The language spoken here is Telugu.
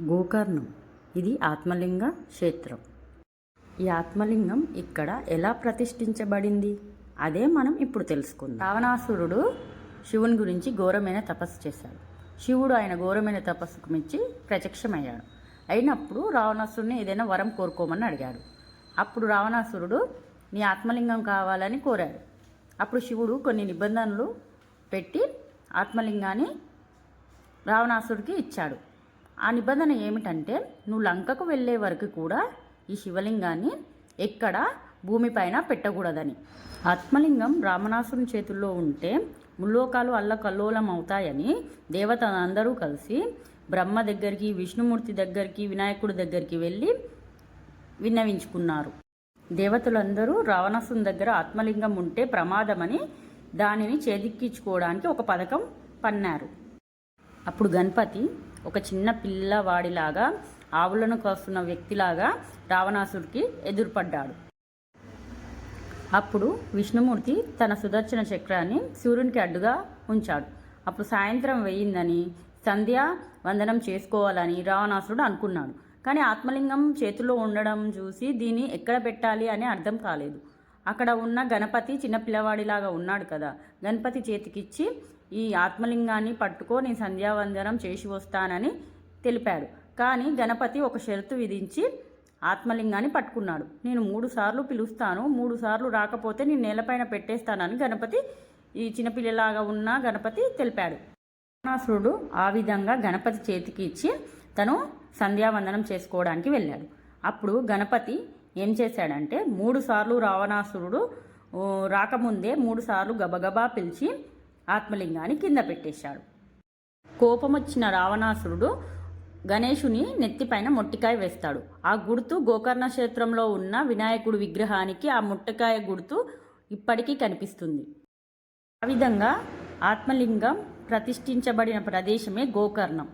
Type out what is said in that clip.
గోకర్ణం. ఇది ఆత్మలింగ క్షేత్రం. ఈ ఆత్మలింగం ఇక్కడ ఎలా ప్రతిష్ఠించబడింది? అదే మనం ఇప్పుడు తెలుసుకుందాం. రావణాసురుడు శివుని గురించి ఘోరమైన తపస్సు చేశాడు. శివుడు ఆయన ఘోరమైన తపస్సుకు మించి ప్రత్యక్షమయ్యాడు. అయినప్పుడు రావణాసురుని ఏదైనా వరం కోరుకోమని అడిగాడు. అప్పుడు రావణాసురుడు నీ ఆత్మలింగం కావాలని కోరాడు. అప్పుడు శివుడు కొన్ని నిబంధనలు పెట్టి ఆత్మలింగాన్ని రావణాసురుడికి ఇచ్చాడు. ఆ నిబంధన ఏమిటంటే నువ్వు లంకకు వెళ్ళే వరకు కూడా ఈ శివలింగాన్ని ఎక్కడ భూమిపైన పెట్టకూడదని. ఆత్మలింగం రామనాసుని చేతుల్లో ఉంటే ముల్లోకాలు అల్లకల్లోలం అవుతాయని దేవతలందరూ కలిసి బ్రహ్మ దగ్గరికి విష్ణుమూర్తి దగ్గరికి వినాయకుడి దగ్గరికి వెళ్ళి విన్నవించుకున్నారు. దేవతలందరూ రావణాసుని దగ్గర ఆత్మలింగం ఉంటే ప్రమాదమని దానిని చేదిక్కించుకోవడానికి ఒక పథకం పన్నారు. అప్పుడు గణపతి ఒక చిన్న పిల్లవాడిలాగా ఆవులను కాస్తున్న వ్యక్తిలాగా రావణాసుడికి ఎదురుపడ్డాడు. అప్పుడు విష్ణుమూర్తి తన సుదర్శన చక్రాన్ని సూర్యునికి అడ్డుగా ఉంచాడు. అప్పుడు సాయంత్రం వేయిందని సంధ్య వందనం చేసుకోవాలని రావణాసురుడు అనుకున్నాడు. కానీ ఆత్మలింగం చేతిలో ఉండడం చూసి దీన్ని ఎక్కడ పెట్టాలి అని అర్థం కాలేదు. అక్కడ ఉన్న గణపతి చిన్న పిల్లవాడిలాగా ఉన్నాడు కదా. గణపతి చేతికిచ్చి ఈ ఆత్మలింగాన్ని పట్టుకో నేను సంధ్యావందనం చేసి వస్తానని తెలిపాడు. కానీ గణపతి ఒక షరతు విధించి ఆత్మలింగాన్ని పట్టుకున్నాడు. నేను మూడు సార్లు పిలుస్తాను మూడు సార్లు రాకపోతే నేను నేలపైన పెట్టేస్తానని గణపతి ఈ చిన్నపిల్లలాగా ఉన్న గణపతి తెలిపాడు. రావణాసురుడు ఆ విధంగా గణపతి చేతికి ఇచ్చి తను సంధ్యావందనం చేసుకోవడానికి వెళ్ళాడు. అప్పుడు గణపతి ఏం చేశాడంటే మూడు సార్లు రావణాసురుడు రాకముందే మూడు సార్లు గబగబా పిలిచి ఆత్మలింగాన్ని కింద పెట్టేశాడు. కోపమొచ్చిన రావణాసురుడు గణేషుని నెత్తిపైన మొట్టికాయ వేస్తాడు. ఆ గుర్తు గోకర్ణ క్షేత్రంలో ఉన్న వినాయకుడి విగ్రహానికి ఆ మొట్టికాయ గుర్తు ఇప్పటికీ కనిపిస్తుంది. ఆ విధంగా ఆత్మలింగం ప్రతిష్ఠించబడిన ప్రదేశమే గోకర్ణం.